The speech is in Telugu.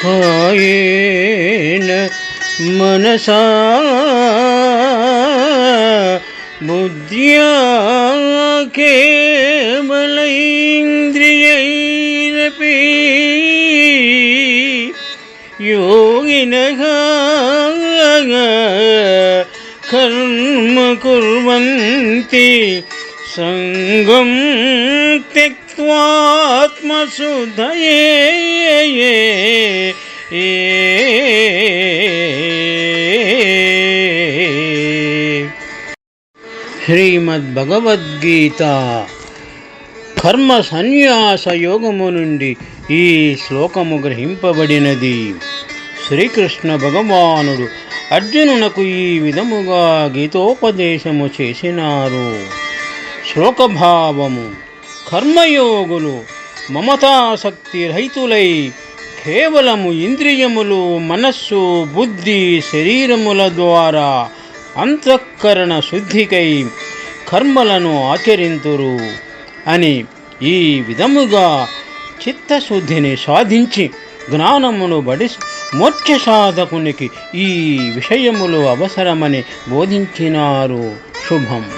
కాయేన మనసా బుద్ధ్యా కేవలైంద్రియైరపి యోగిన కర్మ కుర్వంతి సంగం త్యక్త్వాత్మశుద్ధయే శ్రీమద్భగవద్గీత కర్మ సన్యాస యోగము నుండి ఈ శ్లోకము గ్రహింపబడినది. శ్రీకృష్ణ భగవానుడు అర్జునునకు ఈ విధముగా గీతోపదేశము చేసినారు. శ్లోకభావము కర్మయోగులు మమతాసక్తి రహితులై కేవలము ఇంద్రియములు మనస్సు బుద్ధి శరీరముల ద్వారా అంతఃకరణ శుద్ధికై కర్మలను ఆచరింతురు అని ఈ విధముగా చిత్తశుద్ధిని సాధించి జ్ఞానమును బడి మోక్ష సాధకునికి ఈ విషయములు అవసరమని బోధించినారు. శుభం.